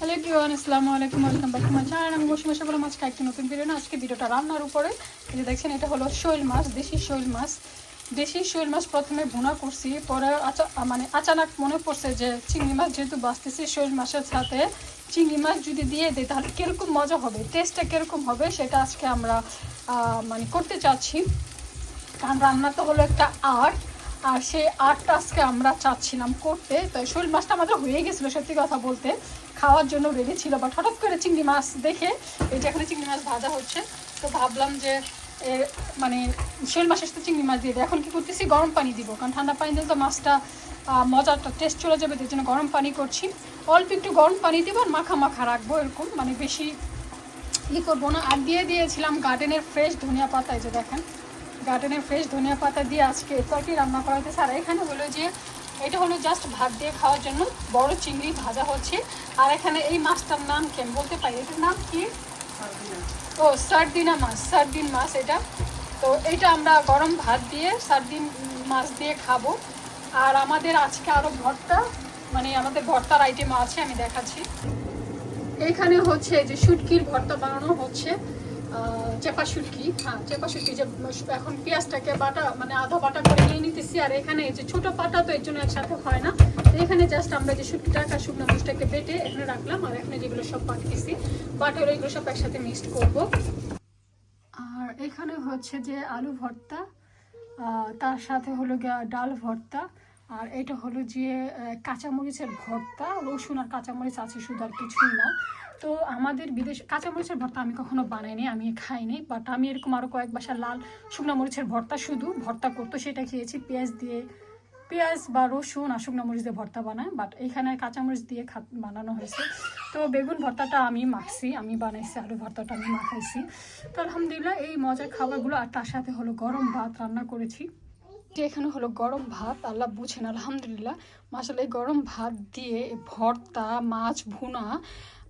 Hello everyone আসসালামু আলাইকুম welcome back to my channel আমি বসে বসে বললাম, আজকে একটি নতুন ভিডিও না, আজকে ভিডিওটা রান্নার উপরে। এই যে দেখছেন, এটা হলো শৈল মাছ, দেশি শৈল মাছ। দেশি শৈল মাছ প্রথমে ভুনা করছি, পরে আচা মানে আচানক মনে পড়ছে যে চিংড়ি মাছ যেহেতু বাঁচতেছি, শৈল মাছের সাথে চিংড়ি মাছ যদি দিয়ে দিই, তাহলে কীরকম মজা হবে টেস্টটা কীরকম হবে, সেটা আজকে আমরা মানে করতে চাচ্ছি। কারণ রান্না তো হলো একটা আর্ট আর সেই আর্টটা আজকে আমরা চাচ্ছিলাম করতে। তো শোল মাছটা আমাদের হয়ে গেছিল সত্যি কথা বলতে। খাওয়ার জন্য রেডি ছিল বাট হঠাৎ করে চিংড়ি মাছ দেখে এই যে এখানে চিংড়ি মাছ ভাজা হচ্ছে তো ভাবলাম যে এ, মানে শোল মাছের সাথে চিংড়ি মাছ দিয়ে দিই। এখন কি করতেছি? গরম পানি দিব কারণ ঠান্ডা পানি দিলে তো মাছটা মজাটা টেস্ট চলে যাবে তার জন্য গরম পানি করছি। অল্প একটু গরম পানি দিব আর মাখা মাখা রাখব এরকম মানে বেশি ই করব না। আর দিয়ে দিয়েছিলাম গার্ডেনের ফ্রেশ ধনিয়া পাতা এই যে দেখেন। গার্ডেনের ফ্রেশ ধনিয়া পাতা দিয়ে আজকে তরকারি রান্না করা হয়েছে আর এখানে হলো যে এটা হলো জাস্ট ভাত দিয়ে খাওয়ার জন্য বড় চিংড়ি ভাজা হচ্ছে। আর এখানে এই মাছটার নাম কি? বলতে পারি, এটার নাম কি? ও, সার্দিনা মাছ, সার্দিন মাছ এটা। তো এটা আমরা গরম ভাত দিয়ে, সার্দিন মাছ দিয়ে খাব। আর আমাদের আজকে আরও ভর্তা মানে আমাদের ভর্তার আইটেম আছে, আমি দেখাচ্ছি। এখানে হচ্ছে যে শুটকির ভর্তা বানানো হচ্ছে। চেপা শুটকি। হ্যাঁ চেপা শুটকি যে, এখন পেঁয়াজটাকে বাটা মানে আধা বাটা করে নিয়ে নিতেছি। আর এখানে যে ছোট পাটা তো এর জন্য একসাথে হয় না। এখানে জাস্ট আমরা যে শুটকিটাকে আর শুকনো মরিচটাকে বেটে এখানে রাখলাম। আর এখানে যেগুলো সব পাঠিয়েছি বাটার এগুলো সব একসাথে মিক্সড করব। আর এখানে হচ্ছে যে আলু ভর্তা তার সাথে হলো ডাল ভর্তা আর এটা হলো যে কাঁচামরিচের ভর্তা, রসুন আর কাঁচামরিচ আছে শুধু আর কিছুই না। তো আমাদের বিদেশ কাঁচামরিচের ভর্তা আমি কখনো বানাইনি, আমি খাইনি বাট আমি এরকম আরও কয়েক বাসা লাল শুকনো মরিচের ভর্তা শুধু ভর্তা করতো, সেটা খেয়েছি। পেঁয়াজ দিয়ে, পেঁয়াজ বা রসুন আর শুকনো মরিচ দিয়ে ভর্তা বানায় বাট এখানে কাঁচামরিচ দিয়ে খা বানানো হয়েছে। তো বেগুন ভর্তাটা আমি মাখছি, আমি বানাইছি, আলু ভর্তাটা আমি মাখাইছি। তো আলহামদুলিল্লাহ এই মজার খাবারগুলো আর তার সাথে হলো গরম ভাত রান্না করেছি। যে এখানে হলো গরম ভাত, আল্লাহ বুঝেন, আলহামদুলিল্লাহ। মাসালে এই গরম ভাত দিয়ে ভর্তা, মাছ ভুনা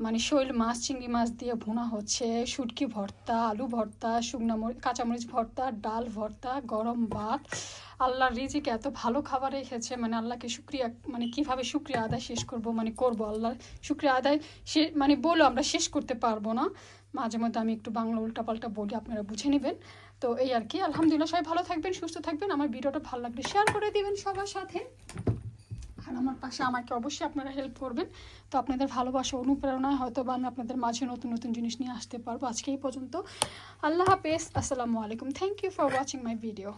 মানে শৈল মাছ, চিংড়ি মাছ দিয়ে ভুনা হচ্ছে, শুটকি ভর্তা, আলু ভর্তা, শুকনা মরিচ কাঁচামরিচ ভর্তা, ডাল ভর্তা, গরম ভাত। আল্লাহর রিজিক এত ভালো খাবার রেখেছে মানে আল্লাহকে শুক্রিয়া মানে কীভাবে শুক্রিয়া আদায় শেষ করব মানে করব আল্লাহর শুক্রিয়া আদায় সে মানে বলো আমরা শেষ করতে পারব না। মাঝে মধ্যে আমি একটু বাংলা উল্টাপাল্টা বলি, আপনারা বুঝে নেবেন। তো এই আর কি, আলহামদুলিল্লাহ সবাই ভালো থাকবেন, সুস্থ থাকবেন। আমার ভিডিওটা ভালো লাগলে শেয়ার করে দিবেন সবার সাথে। আর আমার পাশে আমাকে অবশ্যই আপনারা হেল্প করবেন। তো আপনাদের ভালোবাসা অনুপ্রেরণায় হয়তো বা আমি আপনাদের মাঝে নতুন নতুন জিনিস নিয়ে আসতে পারব। আজকে এই পর্যন্ত। আল্লাহ হাফেজ, আসসালামু আলাইকুম। Thank you for watching my video